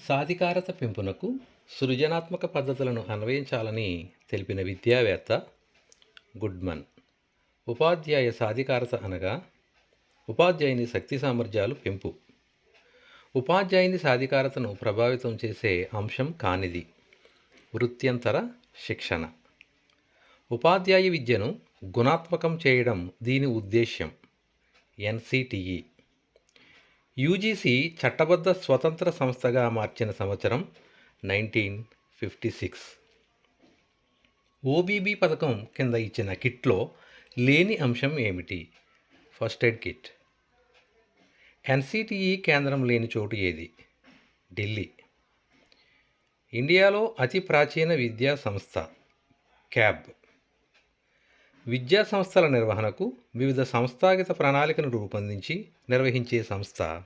సాధికారత పెంపునకు సృజనాత్మక పద్ధతులను అన్వయించాలని తెలిపిన విద్యావేత్త గుడ్మన్. ఉపాధ్యాయ సాధికారత అనగా ఉపాధ్యాయుని శక్తి సామర్థ్యాలు పెంపు. ఉపాధ్యాయుని సాధికారతను ప్రభావితం చేసే అంశం కానిది వృత్యంతర శిక్షణ. ఉపాధ్యాయ విద్యను గుణాత్మకం చేయడం దీని ఉద్దేశ్యం. ఎన్సిటిఈ యూజీసీ చట్టబద్ధ స్వతంత్ర సంస్థగా మార్చిన సంవత్సరం నైన్టీన్ ఫిఫ్టీ సిక్స్. ఓబీబీ పథకం కింద ఇచ్చిన కిట్లో లేని అంశం ఏమిటి? First aid kit. ఎన్సిటిఈ కేంద్రం లేని చోటు ఏది? ఢిల్లీ. ఇండియాలో అతి ప్రాచీన విద్యా సంస్థ క్యాబ్. విద్యా సంస్థల నిర్వహణకు వివిధ సంస్థాగత ప్రణాళికను రూపొందించి నిర్వహించే సంస్థ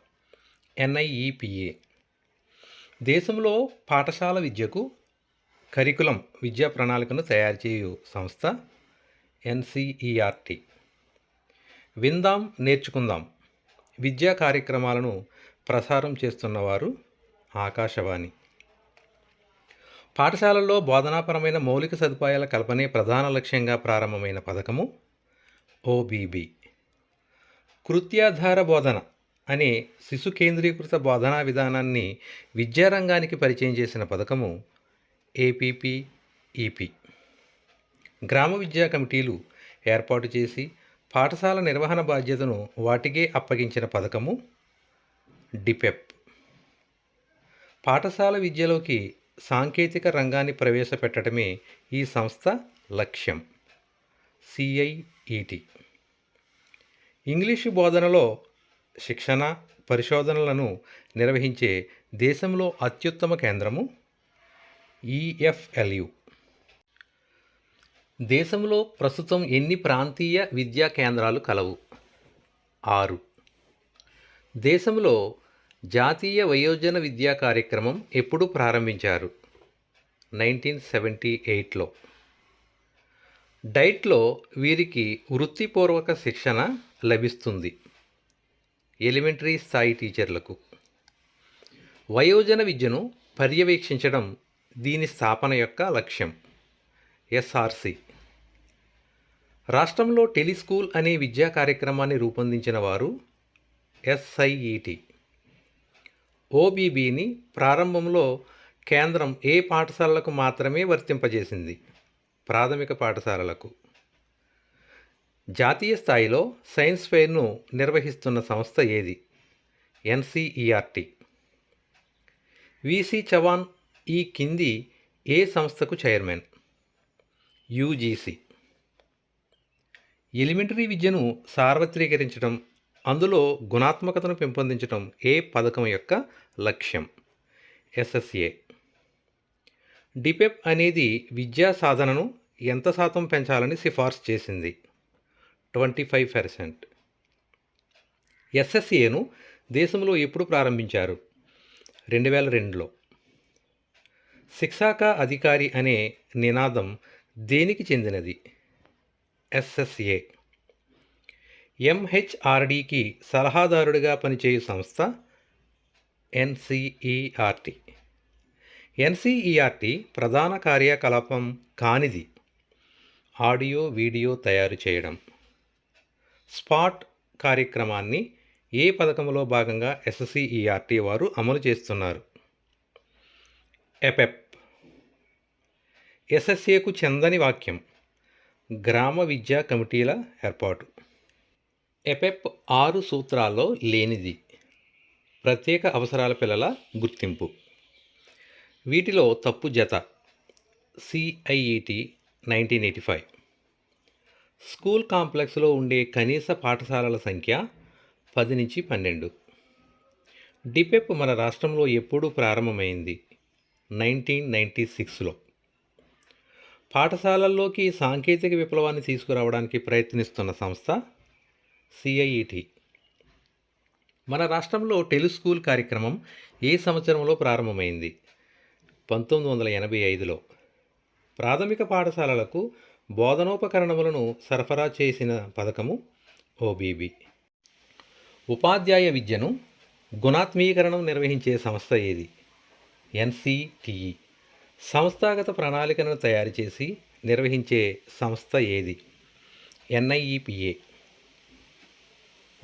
ఎన్ఐఈపిఏ. దేశంలో పాఠశాల విద్యకు కరికులం విద్యా ప్రణాళికను తయారు చేయు సంస్థ ఎన్సిఈఆర్టీ. విందాం నేర్చుకుందాం. విద్యా కార్యక్రమాలను ప్రసారం చేస్తున్నవారు ఆకాశవాణి. పాఠశాలల్లో బోధనాపరమైన మౌలిక సదుపాయాల కల్పనే ప్రధాన లక్ష్యంగా ప్రారంభమైన పథకము ఓబీబీ. కృత్యాధార బోధన అనే శిశు కేంద్రీకృత బోధనా విధానాన్ని విద్యారంగానికి పరిచయం చేసిన పథకము ఏపీపీఈపీ గ్రామ విద్యా కమిటీలు ఏర్పాటు చేసి పాఠశాల నిర్వహణ బాధ్యతను వాటికే అప్పగించిన పథకము డిపెప్. పాఠశాల విద్యలోకి సాంకేతిక రంగాన్ని ప్రవేశపెట్టడమే ఈ సంస్థ లక్ష్యం. సిఐఈటి. ఇంగ్లీషు బోధనలో శిక్షణ పరిశోధనలను నిర్వహించే దేశంలో అత్యుత్తమ కేంద్రము ఈఎఫ్ఎల్యు దేశంలో ప్రస్తుతం ఎన్ని ప్రాంతీయ విద్యా కేంద్రాలు కలవు? ఆరు. దేశంలో జాతీయ వయోజన విద్యా కార్యక్రమం ఎప్పుడు ప్రారంభించారు? నైన్టీన్ సెవెంటీ ఎయిట్లో. డైట్లో వీరికి వృత్తిపూర్వక శిక్షణ లభిస్తుంది. ఎలిమెంటరీ స్థాయి టీచర్లకు. వయోజన విద్యను పర్యవేక్షించడం దీని స్థాపన యొక్క లక్ష్యం. ఎస్ఆర్సి. రాష్ట్రంలో టెలిస్కూల్ అనే విద్యా కార్యక్రమాన్ని రూపొందించిన వారు ఎస్ఐఈటి. ఓబీబీని ప్రారంభంలో కేంద్రం ఏ పాఠశాలలకు మాత్రమే వర్తింపజేసింది? ప్రాథమిక పాఠశాలలకు. జాతీయ స్థాయిలో సైన్స్ ఫెయిర్ను నిర్వహిస్తున్న సంస్థ ఏది? ఎన్సిఈఆర్టీ విసి చవాన్ ఈ కింది ఏ సంస్థకు చైర్మన్? యూజీసీ ఎలిమెంటరీ విద్యను సార్వత్రీకరించడం అందులో గుణాత్మకతను పెంపొందించడం ఏ పథకం యొక్క లక్ష్యం? ఎస్ఎస్ఏ డిపెప్ అనేది విద్యా సాధనను ఎంత శాతం పెంచాలని సిఫార్సు చేసింది? Twenty five percent. ఎస్ఎస్ఏను దేశంలో ఎప్పుడు ప్రారంభించారు? రెండు వేల రెండులో. శిక్షాక అధికారి అనే నినాదం దేనికి చెందినది? ఎస్ఎస్ఏ. ఎంహెచ్ఆర్డికి సలహాదారుడిగా పనిచేయు సంస్థ ఎన్సిఈఆర్టీ. ఎన్సిఈఆర్టీ ప్రధాన కార్యకలాపం కానిది. ఆడియో వీడియో తయారు చేయడం. స్పాట్ కార్యక్రమాన్ని ఏ పథకంలో భాగంగా ఎస్ఎస్సిఈఆర్టీ వారు అమలు చేస్తున్నారు? ఎపెప్. ఎస్ఎస్ఏకు చెందని వాక్యం. గ్రామ విద్యా కమిటీల ఏర్పాటు. ఎపెప్ ఆరు సూత్రాల్లో లేనిది. ప్రత్యేక అవసరాల పిల్లల గుర్తింపు. వీటిలో తప్పు జత. CIET nineteen eighty five. School కాంప్లెక్స్లో ఉండే కనీస పాఠశాలల సంఖ్య పది నుంచి పన్నెండు. డిపెప్ మన రాష్ట్రంలో ఎప్పుడూ ప్రారంభమైంది నైన్టీన్ నైంటీ సిక్స్లో. పాఠశాలల్లోకి సాంకేతిక విప్లవాన్ని తీసుకురావడానికి ప్రయత్నిస్తున్న సంస్థ సిఐఈటి మన రాష్ట్రంలో టెలిస్కూల్ కార్యక్రమం ఏ సంవత్సరంలో ప్రారంభమైంది? పంతొమ్మిది వందల ఎనభై ఐదులో. ప్రాథమిక పాఠశాలలకు బోధనోపకరణములను సరఫరా చేసిన పథకము ఓబీబీ. ఉపాధ్యాయ విద్యను గుణాత్మీకరణం నిర్వహించే సంస్థ ఏది? ఎన్సిటిఈ సంస్థాగత ప్రణాళికను తయారు చేసి నిర్వహించే సంస్థ ఏది? ఎన్ఐఈపిఏ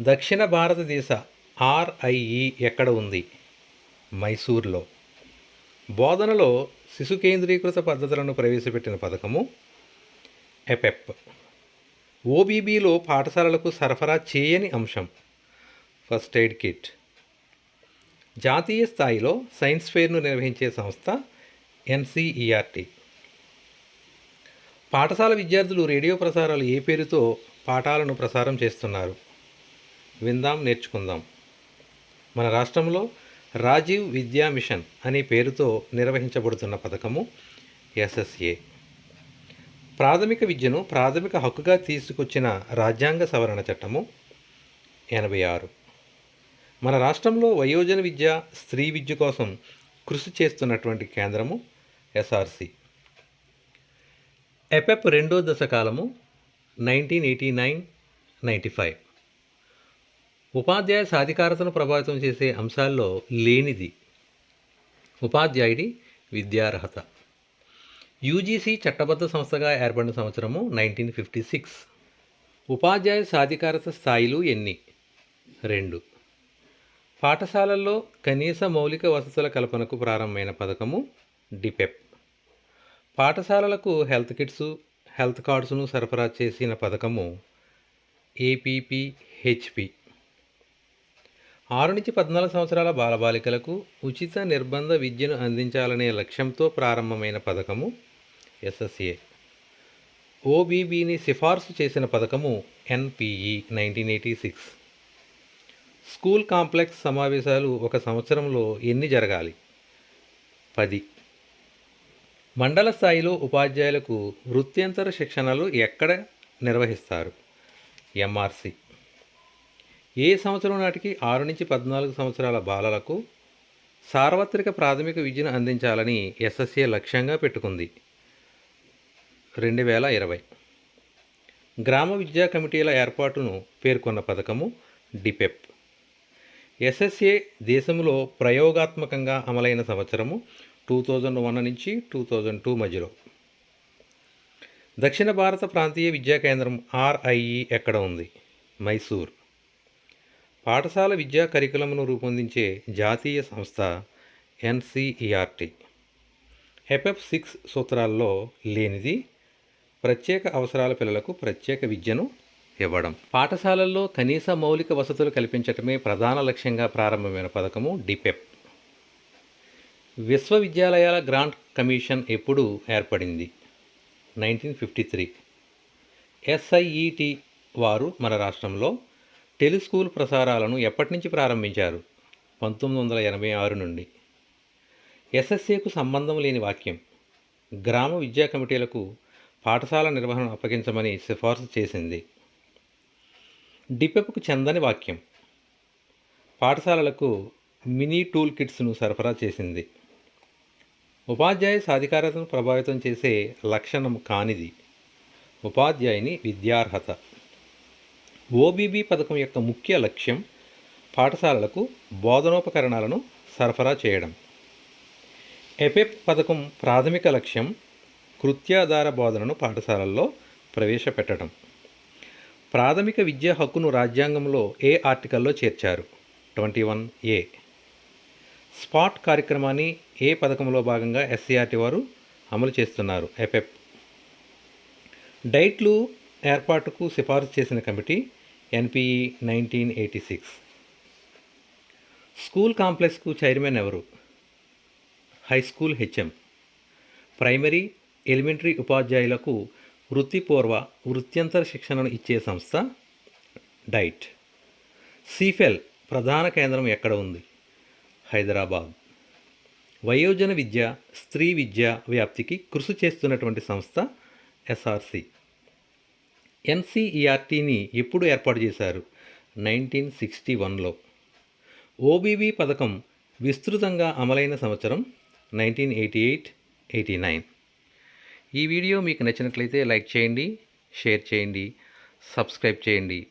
దక్షిణ భారతదేశ ఆర్ఐఈ ఎక్కడ ఉంది? మైసూర్లో. బోధనలో శిశు కేంద్రీకృత పద్ధతులను ప్రవేశపెట్టిన పథకము ఎపెప్ ఓబీబీలో పాఠశాలలకు సరఫరా చేయని అంశం. First aid kit. జాతీయ స్థాయిలో సైన్స్ ఫెయిర్ను నిర్వహించే సంస్థ ఎన్సీఈఆర్టీ పాఠశాల విద్యార్థులు రేడియో ప్రసారాలు ఏ పేరుతో పాఠాలను ప్రసారం చేస్తున్నారు? విందాం నేర్చుకుందాం. మన రాష్ట్రంలో రాజీవ్ విద్యా మిషన్ అనే పేరుతో నిర్వహించబడుతున్న పథకము ఎస్ఎస్ఏ. ప్రాథమిక విద్యను ప్రాథమిక హక్కుగా తీసుకొచ్చిన రాజ్యాంగ సవరణ చట్టము ఎనభై ఆరు. మన రాష్ట్రంలో వయోజన విద్య స్త్రీ విద్య కోసం కృషి చేస్తున్నటువంటి కేంద్రము ఎస్ఆర్సి. ఎపెప్ రెండో దశకాలము nineteen eighty nine ninety five. ఉపాధ్యాయ సాధికారతను ప్రభావితం చేసే అంశాల్లో లేనిది. ఉపాధ్యాయుడి విద్యార్హత. యూజీసీ చట్టబద్ధ సంస్థగా ఏర్పడిన సంవత్సరము నైన్టీన్ ఫిఫ్టీ సిక్స్. ఉపాధ్యాయ సాధికారత స్థాయిలు ఎన్ని? రెండు. పాఠశాలల్లో కనీస మౌలిక వసతుల కల్పనకు ప్రారంభమైన పథకము డిపెప్. పాఠశాలలకు హెల్త్ కిట్స్ హెల్త్ కార్డ్స్ను సరఫరా చేసిన పథకము ఏపీపీహెచ్పి. ఆరు నుంచి పద్నాలుగు సంవత్సరాల బాలబాలికలకు ఉచిత నిర్బంధ విద్యను అందించాలనే లక్ష్యంతో ప్రారంభమైన పథకము ఎస్ఎస్ఏ ఓబీబీని సిఫార్సు చేసిన పథకము NPE nineteen eighty six. School complex సమావేశాలు ఒక సంవత్సరంలో ఎన్ని జరగాలి? పది. మండల స్థాయిలో ఉపాధ్యాయులకు వృత్యంతర శిక్షణలు ఎక్కడ నిర్వహిస్తారు? ఎంఆర్సి. ఏ సంవత్సరం నాటికి ఆరు నుంచి పద్నాలుగు సంవత్సరాల బాలలకు సార్వత్రిక ప్రాథమిక విద్యను అందించాలని ఎస్ఎస్ఏ లక్ష్యంగా పెట్టుకుంది. రెండు వేల ఇరవై. గ్రామ విద్యా కమిటీల ఏర్పాటును పేర్కొన్న పథకము డిపెప్. ఎస్ఎస్ఏ దేశంలో ప్రయోగాత్మకంగా అమలైన సంవత్సరము టూ థౌజండ్ వన్ నుంచి టూ థౌజండ్ టూ మధ్యలో. దక్షిణ భారత ప్రాంతీయ విద్యా కేంద్రం ఆర్ఐఈ ఎక్కడ ఉంది? మైసూర్. పాఠశాల విద్యా కరికులంను రూపొందించే జాతీయ సంస్థ ఎన్సిఈఆర్టీ. హెపెఫ్ సిక్స్ సూత్రాల్లో లేనిది ప్రత్యేక అవసరాల పిల్లలకు ప్రత్యేక విద్యను ఇవ్వడం. పాఠశాలల్లో కనీస మౌలిక వసతులు కల్పించటమే ప్రధాన లక్ష్యంగా ప్రారంభమైన పథకము డిపెప్ విశ్వవిద్యాలయాల గ్రాంట్ కమిషన్ ఎప్పుడు ఏర్పడింది. Nineteen fifty three. ఎస్ఐఈటి వారు మన రాష్ట్రంలో టెలిస్కూల్ ప్రసారాలను ఎప్పటి నుంచి ప్రారంభించారు? పంతొమ్మిది వందల ఎనభై ఆరు నుండి. ఎస్ఎస్ఏకు సంబంధం లేని వాక్యం. గ్రామ విద్యా కమిటీలకు పాఠశాల నిర్వహణ అప్పగించమని సిఫార్సు చేసింది. డిపెప్కు చెందని వాక్యం. పాఠశాలలకు మినీ టూల్ కిట్స్ను సరఫరా చేసింది. ఉపాధ్యాయ సాధికారతను ప్రభావితం చేసే లక్షణం కానిది. ఉపాధ్యాయుని విద్యార్హత. ఓబీబీ పథకం యొక్క ముఖ్య లక్ష్యం పాఠశాలలకు బోధనోపకరణాలను సరఫరా చేయడం. ఎపెప్ పథకం ప్రాథమిక లక్ష్యం కృత్యాధార బోధనను పాఠశాలల్లో ప్రవేశపెట్టడం. ప్రాథమిక విద్యా హక్కును రాజ్యాంగంలో ఏ ఆర్టికల్లో చేర్చారు? ట్వంటీ వన్ ఏ. స్పాట్ కార్యక్రమాన్ని ఏ పథకంలో భాగంగా ఎస్సీఆర్టీ వారు అమలు చేస్తున్నారు? ఎపెప్ డైట్లు ఏర్పాటుకు సిఫారసు చేసిన committee NPE nineteen eighty six. School కాంప్లెక్స్కు chairman ఎవరు? High school HM. Primary elementary ఉపాధ్యాయులకు వృత్తిపూర్వ వృత్యంతర శిక్షణను ఇచ్చే సంస్థ డైట్. సిఫెల్ ప్రధాన కేంద్రం ఎక్కడ ఉంది? హైదరాబాద్. వయోజన విద్య స్త్రీ విద్య వ్యాప్తికి కృషి చేస్తున్నటువంటి సంస్థ ఎస్ఆర్సి. ఎన్సీఈఆర్టీని ఎప్పుడు ఏర్పాటు చేశారు? నైన్టీన్ సిక్స్టీ వన్లో. ఓబీబీ పథకం విస్తృతంగా అమలైన సంవత్సరం nineteen eighty eight eighty nine. ఈ వీడియో మీకు నచ్చినట్లయితే లైక్ చేయండి షేర్ చేయండి సబ్స్క్రైబ్ చేయండి.